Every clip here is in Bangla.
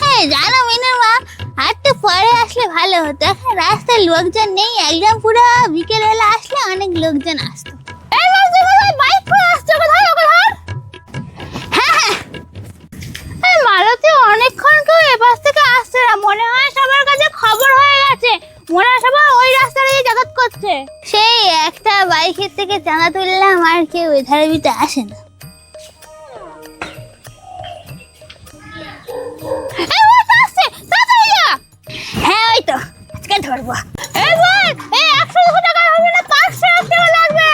হ্যাঁ জানো মিনুর মা একটু পরে আসলে ভালো হতো। এখন রাস্তায় লোকজন নেই, একদম পুরো বিকেল বেলা আসলে অনেক লোকজন আসতো। হ্যাঁ হ্যাঁ। অনেকক্ষণ এপাশ থেকে আসছে না, মনে হয় সবার কাছে খবর হয়ে গেছে। মনে হয় ওই করছে। সেই একটা বাইকের থেকে চাঁদা তুললাম, আর কেউ এধারে বিতে আসে না। ধরবো এই বল এই একশো দুশো টাকা হবে না টাকা লাগবে।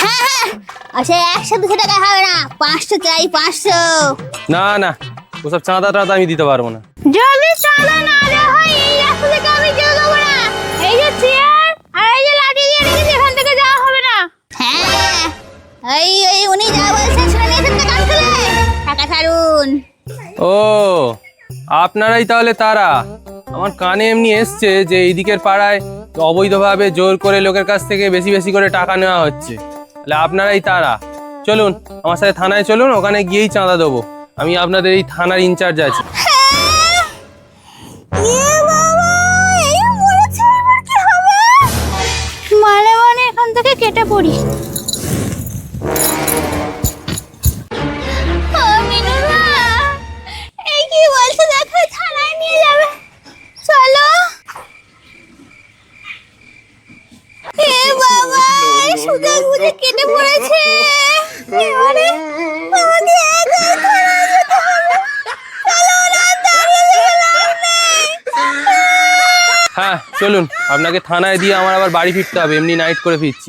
হ্যাঁ হ্যাঁ আচ্ছা একশো দুশো টাকা হবে না পাঁচশো চাই পাঁচশো। না না ওসব চাঁদা টাদা আমি দিতে পারব না। যদি চাঁদা না দেওয়া হয় এই রাস্তা থেকে আমি যেতে দেবো না। এই যে চেয়ার আর এই যে লাঠি দিয়ে রেখেছি এখান থেকে যাওয়া হবে না। হ্যাঁ এই এই উনি যা বলছেন শুনে নিয়েছেন তো কান খুলে টাকা ছাড়ুন। ও আপনারাই তাহলে তারা। আমার কানে এমনি এসছে যে এই দিকের পাড়ায় অবৈধভাবে জোর করে লোকের কাছ থেকে বেশি বেশি করে টাকা নেওয়া হচ্ছে। তাহলে আপনারাই তারা। চলুন আমার সাথে থানায় চলুন ওখানে গিয়েই চাঁদা দেবো। আমি আপনাদের এই থানার ইনচার্জ আছি। থেকে কেটে পড়ি। সুদে কেটে পড়েছে। এবারে আমাকে একা থানায় যেতে হবে। চলো না দাঁড়িয়ে লাভ নেই হ্যাঁ চলুন। আপনাকে থানায় দিয়ে আমার আবার বাড়ি ফিরতে হবে এমনি নাইট করে ফিরছি।